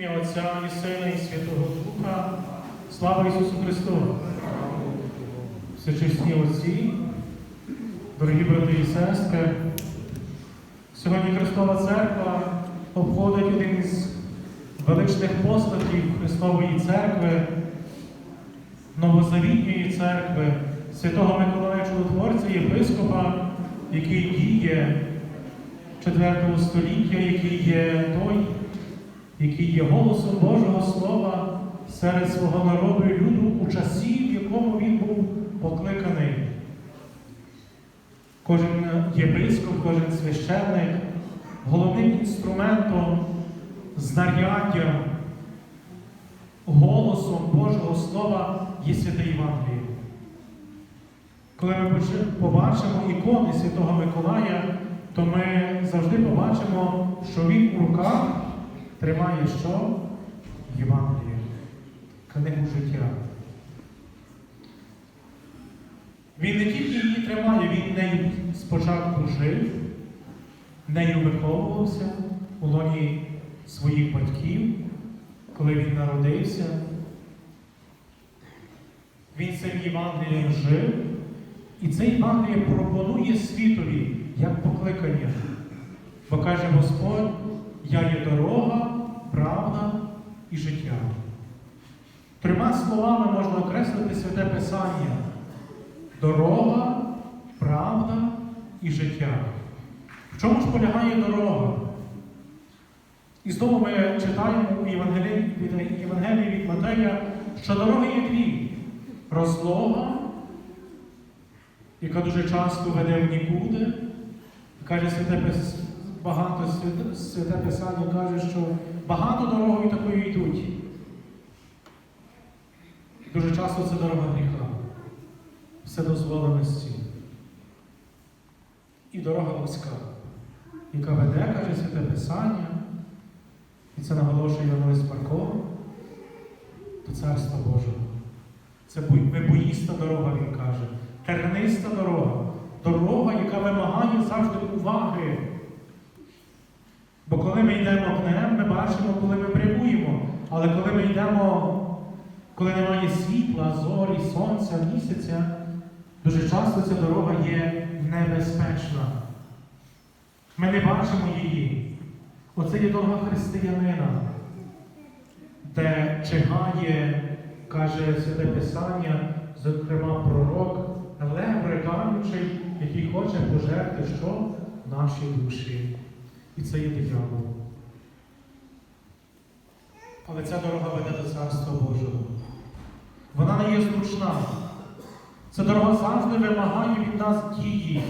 ім'я Отця і Сина і Святого Духа. Слава Ісусу Христу! Всечесні отці, дорогі брати і сестри, сьогодні Христова Церква обходить один із величних постатів Христової Церкви, Новозавітньої церкви, святого Миколая Чудотворця, єпископа, який діє 4 століття, який є той, який є голосом Божого Слова серед свого народу і люду у часі, в якому він був покликаний. Кожен єпископ, кожен священник головним інструментом, знаряддям, голосом Божого Слова є святе Євангеліє. Коли ми побачимо ікони Святого Миколая, то ми завжди побачимо, що він у руках тримає що? Євангеліє, книгу життя. Він не тільки її тримає, він нею спочатку жив, нею виховувався у лоні своїх батьків, коли він народився. Він цим Євангелієм жив, і це Євангеліє пропонує світові як покликання. Бо каже Господь, я є дорога, правда і життя. Трьома словами можна окреслити святе Писання. Дорога, правда і життя. В чому ж полягає дорога? І знову ми читаємо у Євангелії від, Матея, що дороги є дві. Розлога, яка дуже часто веде в нікуди. Каже святе багато святе Писання каже, що багато дорогою такою йдуть. Дуже часто це дорога гріха, вседозволеності. І дорога вузька, яка веде, каже святе Писання, і це наголошує Іванович Марко, до Царства Божого. Це вибоїста дорога, він каже, терниста дорога, дорога, яка вимагає завжди уваги. Бо коли ми йдемо огнем, ми бачимо, коли ми прямуємо. Але коли ми йдемо, коли немає світла, зорі, сонця, місяця, дуже часто ця дорога є небезпечна. Ми не бачимо її. Оце є дорога християнина, де чигає, каже Святе Писання, зокрема пророк, лев рекаючий, який хоче пожерти що? Наші душі. І це є диявол. Але ця дорога веде до Царства Божого. Вона не є зручна. Ця дорога завжди вимагає від нас дії.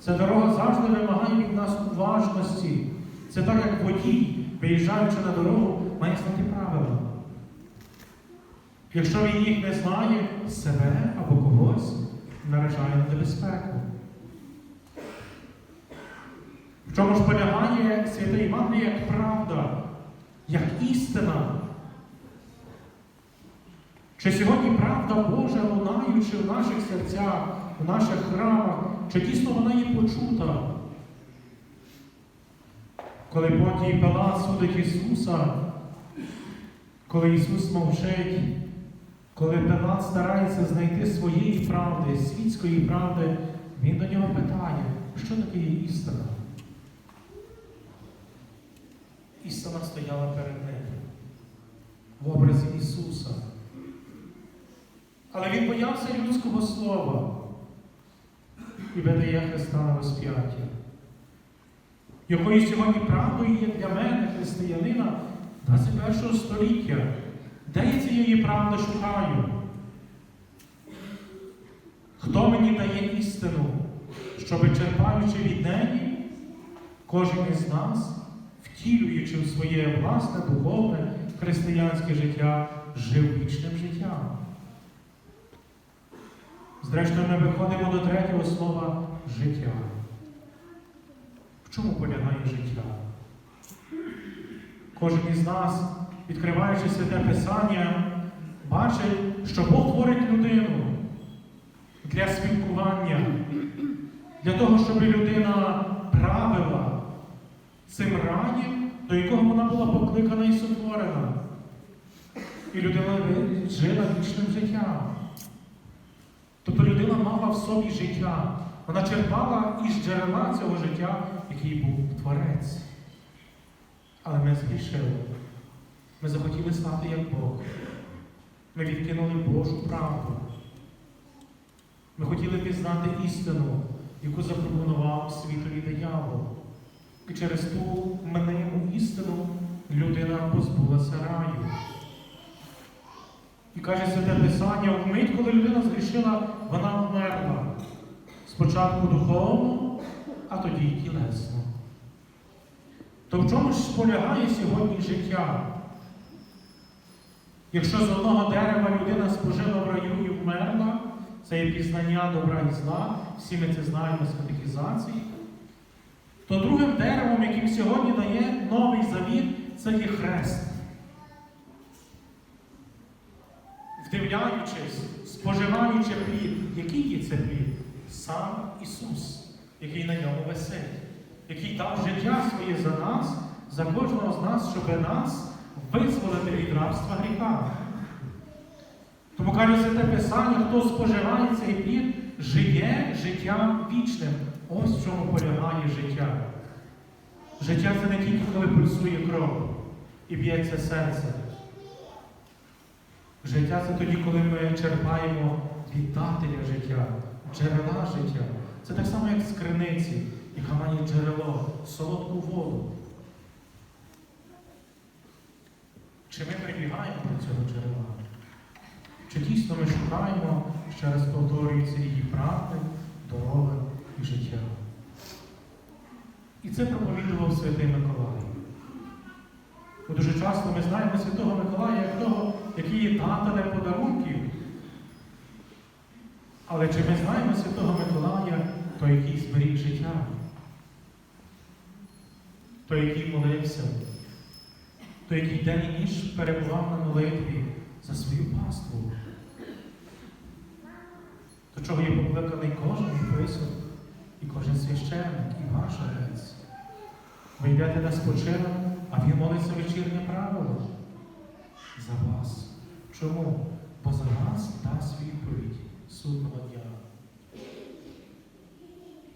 Ця дорога завжди вимагає від нас уважності. Це так, як водій, виїжджаючи на дорогу, має знати правила. Якщо він їх не знає, себе або когось наражає на небезпеку. В чому ж полягає святе Євангеліє як правда, як істина? Чи сьогодні правда Божа, лунаючи в наших серцях, в наших храмах, чи дійсно вона є почута? Коли Понтій Пилат судить Ісуса, коли Ісус мовчить, коли Пилат старається знайти своєї правди, світської правди, Він до нього питає, що таке істина? Істина стояла перед ним в образі Ісуса. Але він боявся людського слова і видає Христа на розп'яття. Якою сьогодні правдою є для мене, християнина 21 століття. Де я цієї правди шукаю? Хто мені дає істину, щоби черпаючи від неї, кожен із нас, втілюючи в своє власне духовне християнське життя, жив вічним життям? Зрештою, ми виходимо до третього слова життя. В чому полягає життя? Кожен із нас, відкриваючи святе Писання, бачить, що Бог творить людину для спілкування, для того, щоб людина правила цим раєм, до якого вона була покликана і сотворена. І людина жила вічним життям. Тобто людина мала в собі життя. Вона черпала із джерела цього життя, який був Творець. Але ми згрішили. Ми захотіли стати як Бог. Ми відкинули Божу правду. Ми хотіли пізнати істину, яку запропонував світові диявол. І через ту мниму істину людина позбулася раю. І каже Святе Писання, вмить, коли людина згрішила, вона вмерла. Спочатку духовно, а тоді й тілесно. То в чому ж полягає сьогодні життя? Якщо з одного дерева людина спожила в раю і вмерла, це є пізнання добра і зла, всі ми це знаємо з катехізації, то другим деревом, яким сьогодні дає новий завіт, це є хрест. Вдивляючись, споживаючи плід, який є це плід? Сам Ісус, який на ньому висить, який дав життя своє за нас, за кожного з нас, щоб нас визволити від рабства гріха. Тому каже Святе Писання, хто споживає цей плід, живе життям вічним. Ось в чому полягає життя. Життя це не тільки коли пульсує кров і б'ється серце. Життя це тоді, коли ми черпаємо від дателя життя, джерела життя. Це так само, як з криниці, яка має джерело, солодку воду. Чи ми прибігаємо до цього джерела? Чи дійсно ми шукаємо, ще раз повторюється, її правди, дороги життя? І це проповідував Святий Миколай. Бо дуже часто ми знаємо Святого Миколая як того, який є дателем подарунків. Але чи ми знаємо Святого Миколая, той, який зберіг життя? Той, який молився, той, який день і ніч перебував на молитві за свою паству. До чого є покликаний кожен єпископ і кожен священник, і ваш отець. Ви йдете на спочинок, а він молиться вечірнє правило за вас. Чому? Бо за вас дасть відповідь судного дня.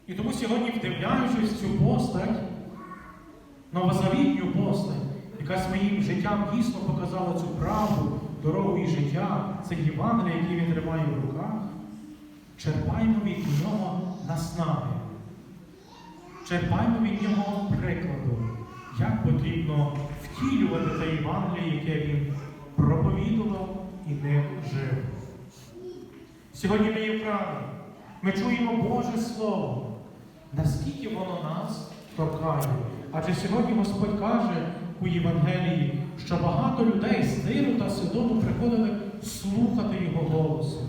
І тому сьогодні, вдивляючись цю постать, новозавітню постать, яка своїм життям дійсно показала цю правду, дорогу і життя, це Євангеліє, яке він тримає в руках, черпаємо від нього наснаги. Черпаємо від нього прикладу, як потрібно втілювати те Євангеліє, яке він проповідував і ним жив. Сьогодні ми є праві. Ми чуємо Боже Слово. Наскільки воно нас торкає? Адже сьогодні Господь каже у Євангелії, що багато людей з Тиру та Сидону приходили слухати Його голосу.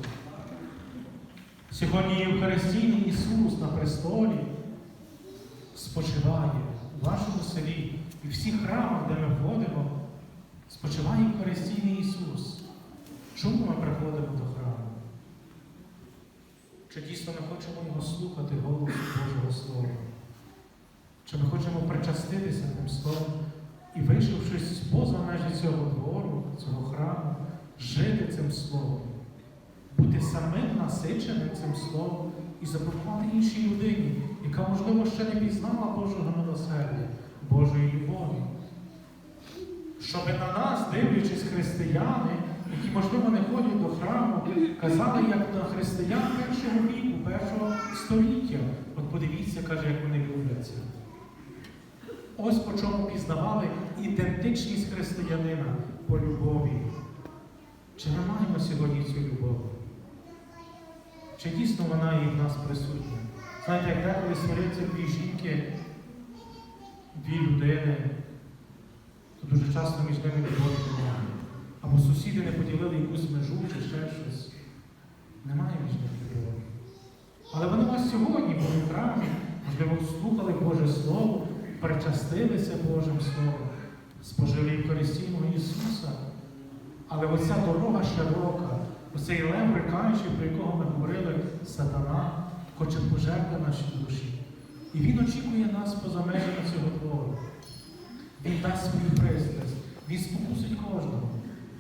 Сьогодні Євхаристійний Ісус на престолі спочиває в вашому селі і в всіх храмах, де ми ходимо, спочиває Євхаристійний Ісус. Чому ми приходимо до храму? Чи дійсно ми хочемо Його слухати голосу Божого Слова? Чи ми хочемо причаститися тим словом і, вийшовшись поза межі цього двору, цього храму, жити цим словом, бути самим насиченим цим словом і запропонувати іншій людині, яка, можливо, ще не пізнала Божого милосердя, Божої любові. Щоб на нас, дивлячись християни, які, можливо, не ходять до храму, казали, як на християн першого віку, першого століття. От подивіться, каже, як вони любляться. Ось по чому пізнавали ідентичність християнина по любові. Чи ми маємо сьогодні цю любов? Чи дійсно вона є в нас присутня? Знаєте, як деколи сваряться дві жінки, дві людини, то дуже часто між ними любові немає. Або сусіди не поділили якусь межу чи ще щось. Немає між ними любові. Але вони ось сьогодні були в храмі, можливо, слухали Боже Слово, причастилися Божим Словом, спожили Євхаристійного Ісуса. Але оця дорога широка, оцей лев рикаючий, про якого ми говорили, сатана, хоче пожерти наші душі. І він очікує нас поза межами цього двору. Він дасть свою пристрасть. Він спокусить кожного.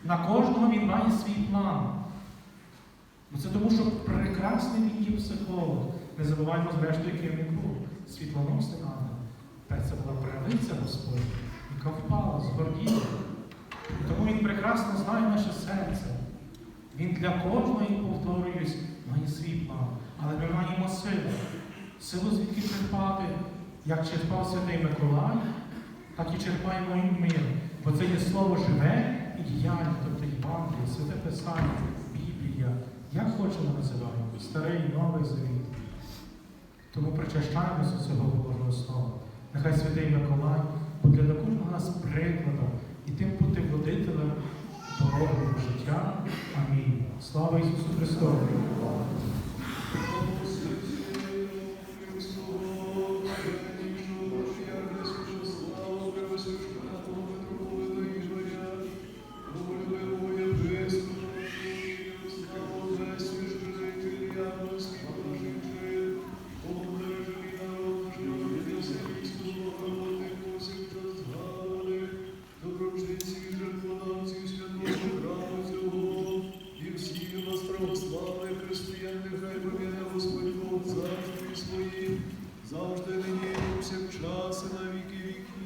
На кожного він має свій план. Бо це тому, що прекрасний він є психолог. Не забуваємо, зрештою, яким він був. Світлоносний ангел. Та це була правиця Господня, яка впала, згорділа. Тому він прекрасно знає наше серце. Він для кожного, повторююсь, має свій план. Але ми маємо силу. Силу звідки черпати, як черпав Святий Миколай, так і черпаємо і ми. Бо це є слово живе і діяльне, тобто Євангеліє, Святе Писання, Біблія, як хочемо називаємо, старий, новий завіт. Тому причащаємося цього Божого Слова. Нехай Святий Миколай буде для кожного нас прикладом і тим бути водителем дорогою життя. Амінь. Слава Ісусу Христу! ああ。Твоїм, завжди нині, повсякчас і на віки віки.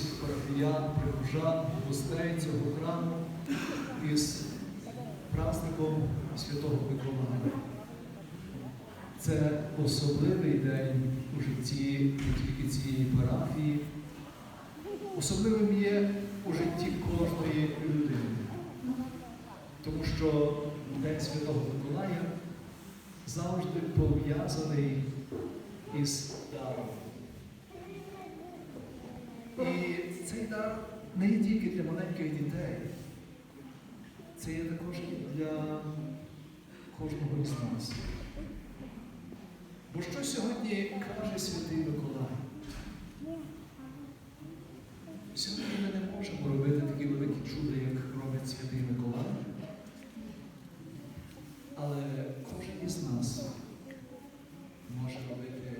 Парафіян, прихожан, гостей цього храму із праздником Святого Миколая. Це особливий день у житті не тільки цієї парафії, особливим є у житті кожної людини. Тому що День Святого Миколая завжди пов'язаний із даром. І цей дар не є тільки для маленьких дітей, це є також і для кожного із нас. Бо що сьогодні каже Святий Миколай? Сьогодні ми не можемо робити такі великі чуда, як робить Святий Миколай. Але кожен із нас може робити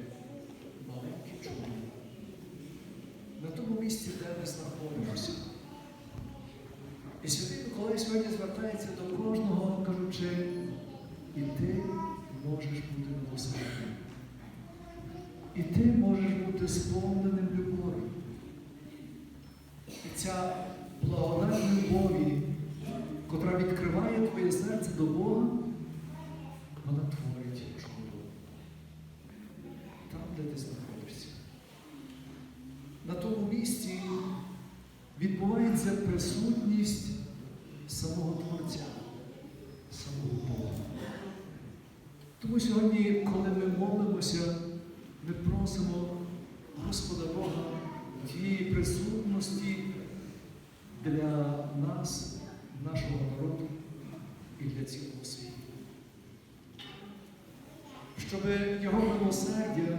маленькі чуда на тому місці, де ми знаходимося. І Святий Миколай сьогодні звертається до кожного, кажучи, і ти можеш бути милосердним. І ти можеш бути сповненим любові. І ця благодать любові, котра відкриває твоє серце до Бога, вона творить чудо. Там, де ти знаходишся. На тому місці відбувається присутність самого Творця, самого Бога. Тому сьогодні, коли ми молимося, ми просимо Господа Бога тієї присутності для нас, нашого народу і для цілого світу. Щоб Його милосердя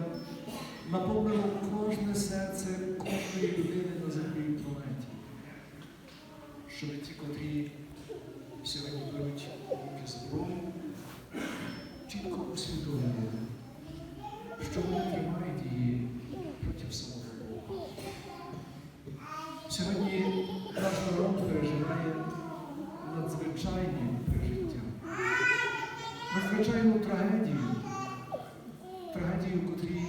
наповнило кожне серце кожної людини на землі. Щоб ті, котрі сьогодні беруть руки зброю, чітко усвідомлювали, що ми її проти самого Бога. Сьогодні наш народ переживає надзвичайні пережиття, надзвичайну трагедію, трагедію, в котрій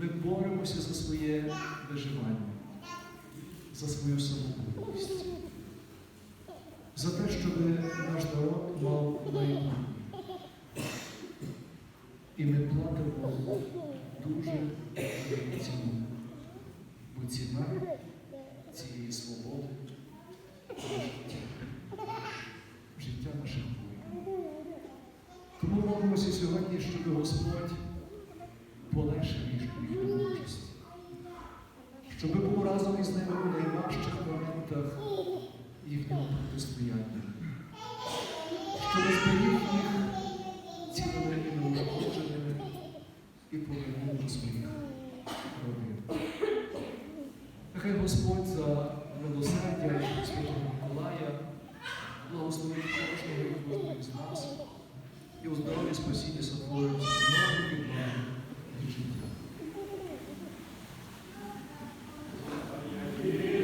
ми боремося за своє виживання, за свою самобутність, за те, щоб наш народ мав майбутнє. І ми платимо дуже ціну. Бо ціна цієї свободи Amen.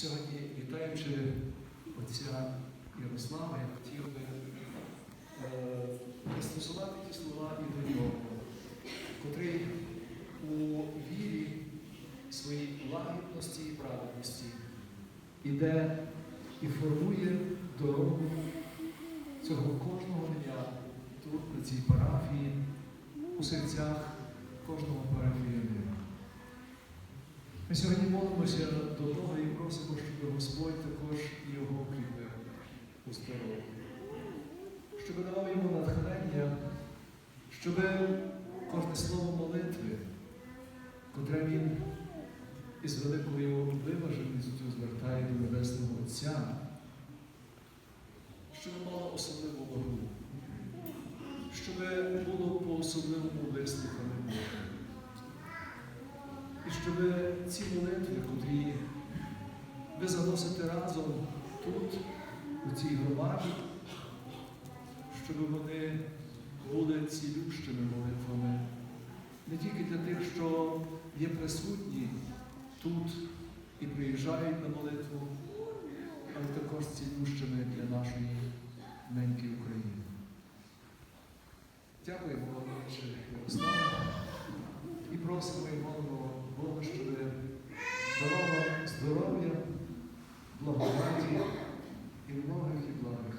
Сьогодні, вітаючи отця Ярослава, я хотів би е, пристосувати ті слова і до нього, котрий у вірі своїй лагідності і праведності іде і формує дорогу цього кожного дня тут, на цій парафії, у серцях кожного парафіянина. Ми сьогодні молимося до Бога і просимо, щоб Господь також його укріпив у здоров'ї, щоб давав йому натхнення, щоб кожне слово молитви, котре він із великою виваженістю звертає до Небесного Отця, щоб мало особливу вагу, щоб було по-особливому вислухане Бога. І щоб ці молитви, котрі ви заносите разом тут, у цій громаді, щоб вони були цілющими молитвами не тільки для тих, що є присутні тут і приїжджають на молитву, але також цілющими для нашої неньки України. Дякуємо отче Ярославе, і просимо молимо Бога, щоб давав здоров'я, благодаті і многих і благих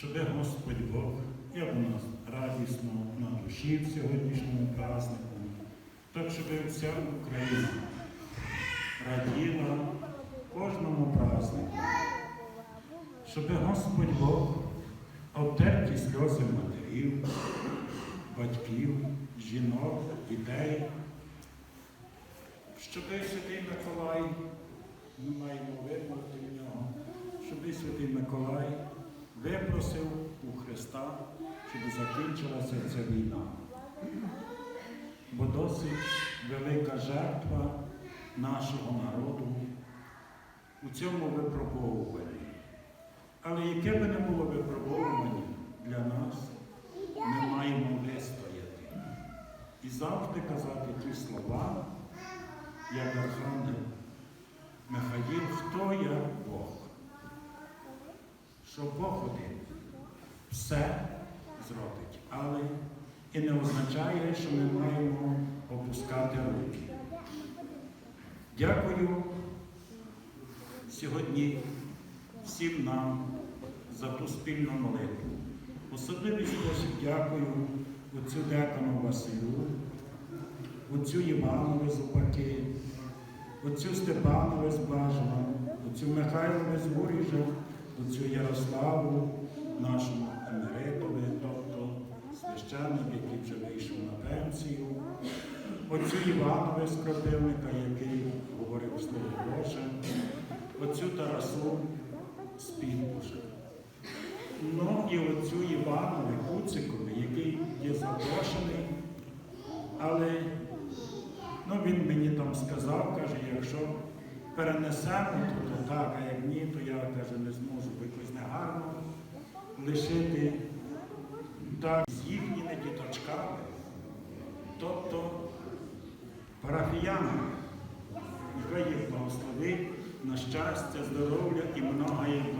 щоб Господь Бог, як у нас радісно на душі в сьогоднішньому празднику, так щоб вся Україна раділа кожному празднику, щоб Господь Бог обтерті сльози матерів, батьків, жінок, дітей, щоб Святий Миколай, ми маємо вимогти в нього, щоб Святий Миколай випросив у Христа, щоб закінчилася ця війна. Бо досить велика жертва нашого народу у цьому випробовуванні. Але яке би не було випробовування для нас, ми маємо вистояти і завжди казати ті слова, як Архангел Михаїл, хто я Бог. Що Бог один все зробить, але і не означає, що ми маємо опускати руки. Дякую сьогодні всім нам за ту спільну молитву. Особливий спосіб дякую отцю Декану Василю, отцю Іванові з Опаки, отцю Степанові з Блажева, отцю Михайлові з Воріжа, отцю Ярославу, нашому емеритові, тобто священник, який вже вийшов на пенсію, отцю Іванові з Кропивника, який говорив Слово Боже, отцю Тарасу з Підбужа. Ну і оцю Іванові Куцикові, який є запрошений, але ну, він мені там сказав, каже, якщо перенесемо, то так, а як ні, то я каже, не зможу, бо якось негарно лишити так з їхніми діточками, тобто парафіянами. яка їх благословить на щастя, здоров'я і много літа.